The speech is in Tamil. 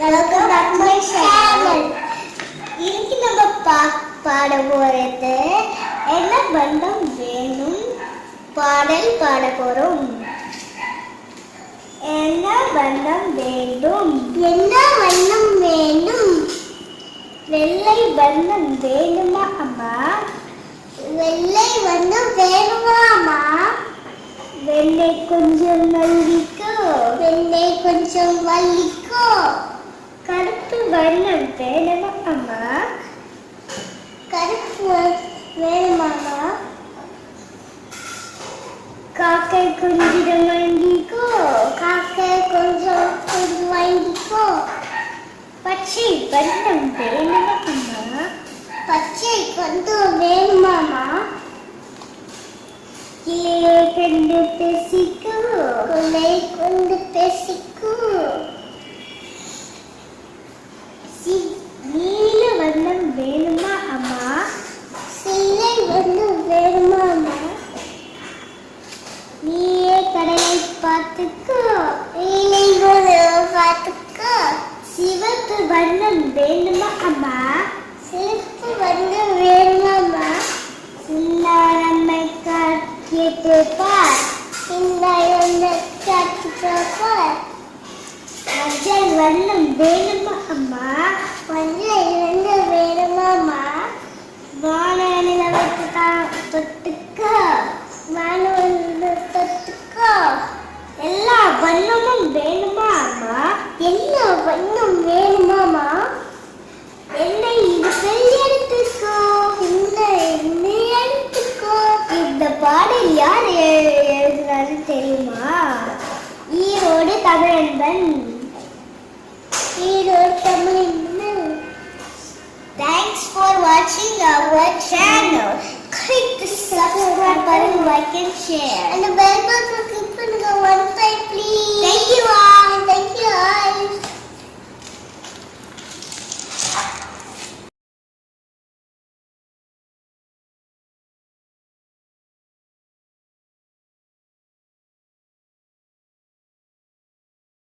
வெல்கம் பேக் மை சேனல் இன்னைக்கு நம்ம பா பாட போறது என்ன பந்தம் வேணும்? பாடல் பாட போறோம். என்ன பந்தம் வேண்டும்? என்ன வண்ணம் வேண்டும்? வெள்ளை வண்ணம் வேணுமா அம்மா? வெள்ளை வண்ணம் வேணுமா அம்மா? வெள்ளை கொஞ்சம் வள்ளிக்கோ வெள்ளை கொஞ்சம் வண்ணம் అమ్మా కరెక్ట్ వేరు మామ కాకాయ కొంచెం వండికో కాకాయ కొంచెం కొంచెం పచ్చి బండంటే నమ్మకమ్మా పచ్చి కొంత వేరు మామ ఏ పెండు పెసికు లేకు Little பார். சின்னாரம்மை காட்டிட்டு பார் மஞ்சள் வண்ணம் வேணுமா அம்மா? மஞ்சள் வண்ணம் வேணுமா அம்மா? வான நிலவுக்கு தான் தொட்டுக்கோ. வான தொட்டுக்கோ. எல்லா வண்ணமும் வேணுமா அம்மா? எல்லா வண்ணம் வேணும் Thanks for watching our channel. Click the subscribe button, like and share.